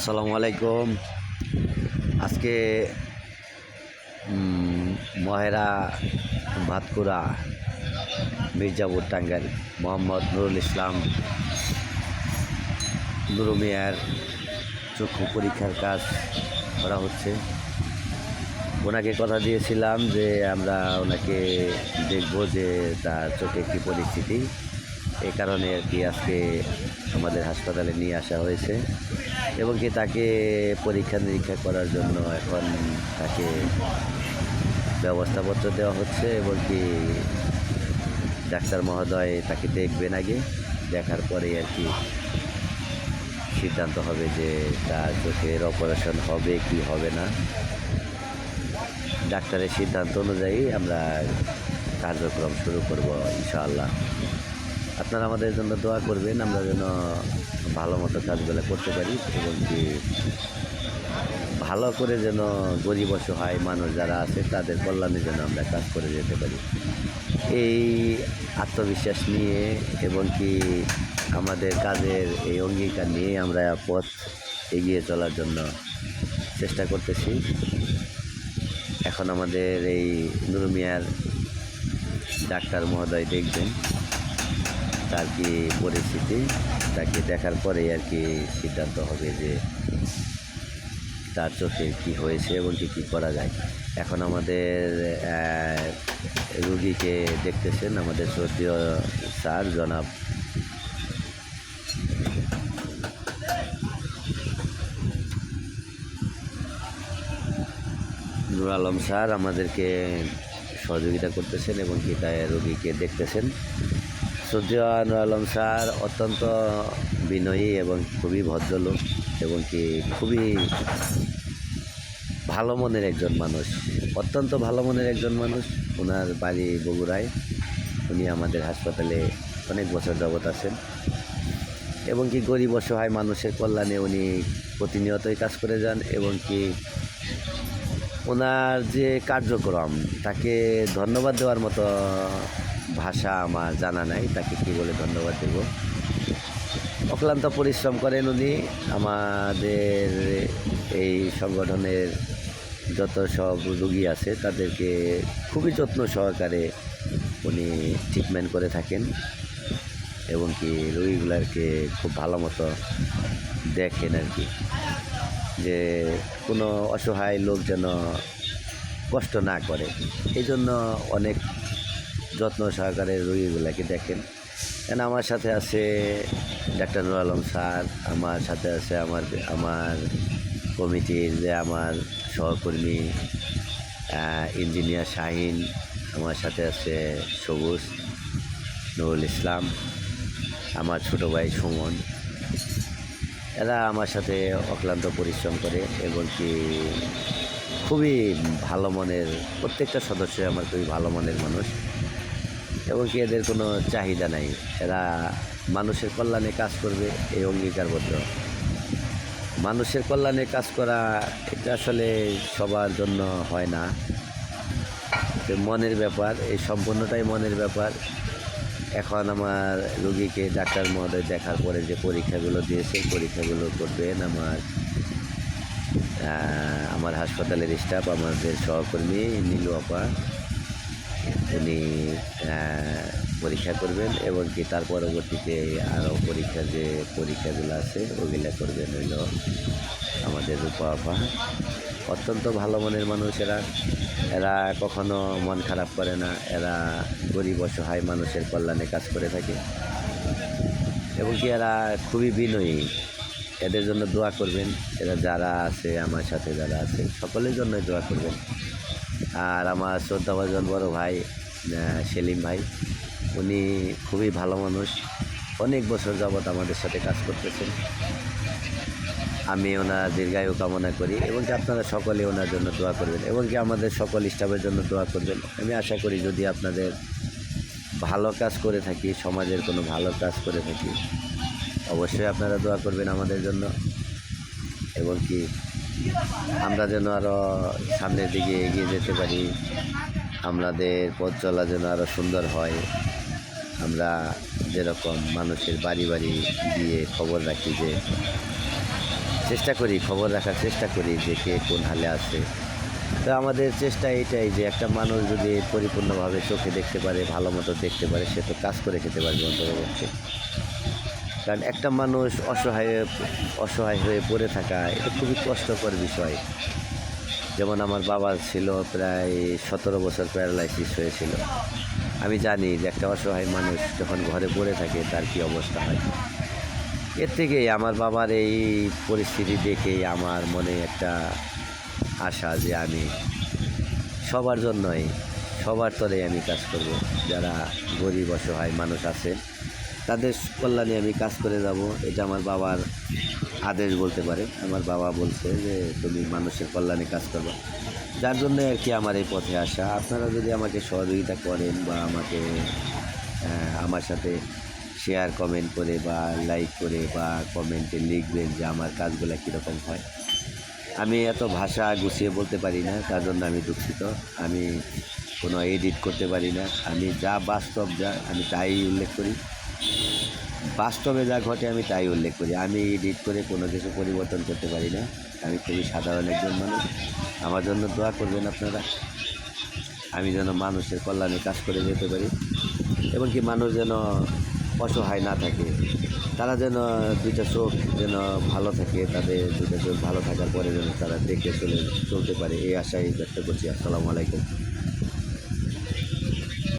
আসসালামু আলাইকুম। আজকে মহেরা ভাতকুড়া, মির্জাপুর টাঙ্গাইল, মোহাম্মদ নুরুল ইসলাম, নুরু মিয়ার চক্ষু পরীক্ষার কাজ করা হচ্ছে। ওনাকে কথা দিয়েছিলাম যে, আমরা ওনাকে দেখব যে তার চোখে কী পরিস্থিতি। এই কারণে আর কি আজকে আমাদের হাসপাতালে নিয়ে আসা হয়েছে। এবং কি তাকে পরীক্ষা নিরীক্ষা করার জন্য এখন তাকে ব্যবস্থাপত্র দেওয়া হচ্ছে এবং কি ডাক্তার মহোদয় তাকে দেখবেন আগে, দেখার পরে আর কি সিদ্ধান্ত হবে যে তার চোখের অপারেশন হবে কি হবে না। ডাক্তারের সিদ্ধান্ত অনুযায়ী আমরা কার্যক্রম শুরু করব ইনশাআল্লাহ। আপনারা আমাদের জন্য দোয়া করবেন, আমরা যেন ভালো মতো কাজগুলো করতে পারি এবং কি ভালো করে যেন গরিব অসহায় মানুষ যারা আছে, তাদের কল্যাণের জন্য আমরা কাজ করে যেতে পারি। এই আত্মবিশ্বাস নিয়ে এবং কি আমাদের কাজের এই অঙ্গীকার নিয়ে আমরা পথ এগিয়ে চলার জন্য চেষ্টা করতেছি। এখন আমাদের এই নুরুমিয়ার ডাক্তার মহোদয় দেখবেন। তার কি পরিস্থিতি, তাকে দেখার পরেই আর কি সিদ্ধান্ত হবে যে তার চোখে কী হয়েছে এবং কি, কী করা যায়। এখন আমাদের রুগীকে দেখতেছেন আমাদের শ্রদ্ধীয় স্যার, জনাব নুর আলম স্যার আমাদেরকে সহযোগিতা করতেছেন এবং কি তাই রোগীকে দেখতেছেন। শ্রদ্ধেয় নুর আলম স্যার অত্যন্ত বিনয়ী এবং খুবই ভদ্রলোক এবং কি খুবই ভালো মনের একজন মানুষ। অত্যন্ত ভালো মনের একজন মানুষ। ওনার বাড়ি বগুড়ায়। উনি আমাদের হাসপাতালে অনেক বছর যাবৎ আছেন। এবং কি গরিব অসহায় মানুষের কল্যাণে উনি প্রতিনিয়তই কাজ করে যান এবং কি ওনার যে কার্যক্রম, তাকে ধন্যবাদ দেওয়ার মতো ভাষা আমার জানা নাই, তাকে কী বলে ধন্যবাদ দেব। অক্লান্ত পরিশ্রম করেন উনি, আমাদের এই সংগঠনের যত সব রুগী আছে, তাদেরকে খুবই যত্ন সহকারে উনি ট্রিটমেন্ট করে থাকেন, এবং কি রুগীগুলাকে খুব ভালো মতো দেখেন আর কি। যে কোনো অসহায় লোক যেন কষ্ট না করে। এই জন্য অনেক যত্ন সহকারে রোগীগুলাকে দেখেন। কেন আমার সাথে আছে ডাক্তার নুর আলম স্যার, আমার সাথে আছে আমার আমার কমিটির যে, আমার সহকর্মী ইঞ্জিনিয়ার শাহিন, আমার সাথে আছে সবুজ নুরুল ইসলাম, আমার ছোটো ভাই সুমন। এরা আমার সাথে অক্লান্ত পরিশ্রম করে এবং কি খুবই ভালো মনের, প্রত্যেকটা সদস্যই আমার খুবই ভালো মনের মানুষ। এবং কি এদের কোনো চাহিদা নাই। এরা মানুষের কল্যাণে কাজ করবে, এই অঙ্গীকারবদ্ধ। মানুষের কল্যাণে কাজ করা এটা আসলে সবার জন্য হয় না। মনের ব্যাপার, এই সম্পূর্ণটাই মনের ব্যাপার। এখন আমার রুগীকে ডাক্তার মহোদয় দেখার পরে যে পরীক্ষাগুলো দিয়েছে পরীক্ষাগুলো করবেন আমার আমার হাসপাতালের স্টাফ, আমাদের সহকর্মী নীলু আপা, উনি পরীক্ষা করবেন এবং কি তার পরবর্তীতে আরও পরীক্ষা যে পরীক্ষাগুলো আছে ওগুলা করবেন হইল আমাদের রূপা আপা। অত্যন্ত ভালো মনের মানুষ এরা কখনো মন খারাপ করে না, এরা গরিব অসহায় মানুষের কল্যাণে কাজ করে থাকে। এবং কি এরা খুবই বিনয়ী। এদের জন্য দোয়া করবেন, এরা যারা আছে, আমার সাথে যারা আছে, সকলের জন্য দোয়া করবেন। আর আমার শ্রদ্ধাভাজন বড় ভাই সেলিম ভাই, উনি খুবই ভালো মানুষ। অনেক বছর যাবৎ আমাদের সাথে কাজ করতেছেন। আমি ওনার দীর্ঘায়ু কামনা করি এবং কি আপনারা সকলে ওনার জন্য দোয়া করবেন এবং কি আমাদের সকল স্টাফের জন্য দোয়া করবেন। আমি আশা করি যদি আপনাদের ভালো কাজ করে থাকি, সমাজের কোনো ভালো কাজ করে থাকি, অবশ্যই আপনারা দোয়া করবেন আমাদের জন্য। এবং কি আমরা যেন আরও সামনের দিকে এগিয়ে যেতে পারি, আমাদের পথ চলা যেন আরও সুন্দর হয়। আমরা যেরকম মানুষের বাড়ি বাড়ি গিয়ে খবর রাখি যে চেষ্টা করি, খবর রাখার চেষ্টা করি যে কে কোন হালে আছে। তো আমাদের চেষ্টা এটাই যে একটা মানুষ যদি পরিপূর্ণভাবে চোখে দেখতে পারে, ভালো মতো দেখতে পারে, সে তো কাজ করে খেতে পারবে অন্তর্পক্ষে কারণ একটা মানুষ অসহায় অসহায় হয়ে পড়ে থাকা, এটা খুবই কষ্টকর বিষয়। যেমন আমার বাবা ছিল প্রায় সতেরো বছর প্যারালাইসিস হয়েছিল। আমি জানি যে একটা অসহায় মানুষ যখন ঘরে পড়ে থাকে, তার কী অবস্থা হয়? এর থেকেই আমার বাবার এই পরিস্থিতি দেখেই আমার মনে একটা আশা যে আমি সবার জন্যই, সবার তরে আমি কাজ করব। যারা গরিব, অসহায় মানুষ আছে তাদের কল্যাণে আমি কাজ করে যাব। এটা আমার বাবার আদেশ বলতে পারে। আমার বাবা বলছে যে, তুমি মানুষের কল্যাণে কাজ করবে। যার জন্য আর কি আমার এই পথে আসা। আপনারা যদি আমাকে সহযোগিতা করেন বা আমাকে আমার সাথে শেয়ার কমেন্ট করে বা লাইক করে বা কমেন্টে লিখবেন যে আমার কাজগুলো কীরকম হয়। আমি এত ভাষা গুছিয়ে বলতে পারি না তার জন্য আমি দুঃখিত। আমি কোনো এডিট করতে পারি না। আমি যা বাস্তব যা, আমি তাই উল্লেখ করি। বাস্তবে যা ঘটে আমি তাই উল্লেখ করি। আমি এডিট করে কোনো কিছু পরিবর্তন করতে পারি না। আমি খুবই সাধারণ একজন মানুষ। আমার জন্য দোয়া করবেন আপনারা। আমি যেন মানুষের কল্যাণে কাজ করে যেতে পারি। এবং কি মানুষ যেন অসহায় না থাকে। তারা যেন দুইটা চোখ যেন ভালো থাকে, তাদের দুইটা চোখ ভালো থাকার পরে যেন তারা দেখে চলে, চলতে পারে। এই আশাই ব্যক্ত করছি। আসসালামু আলাইকুম।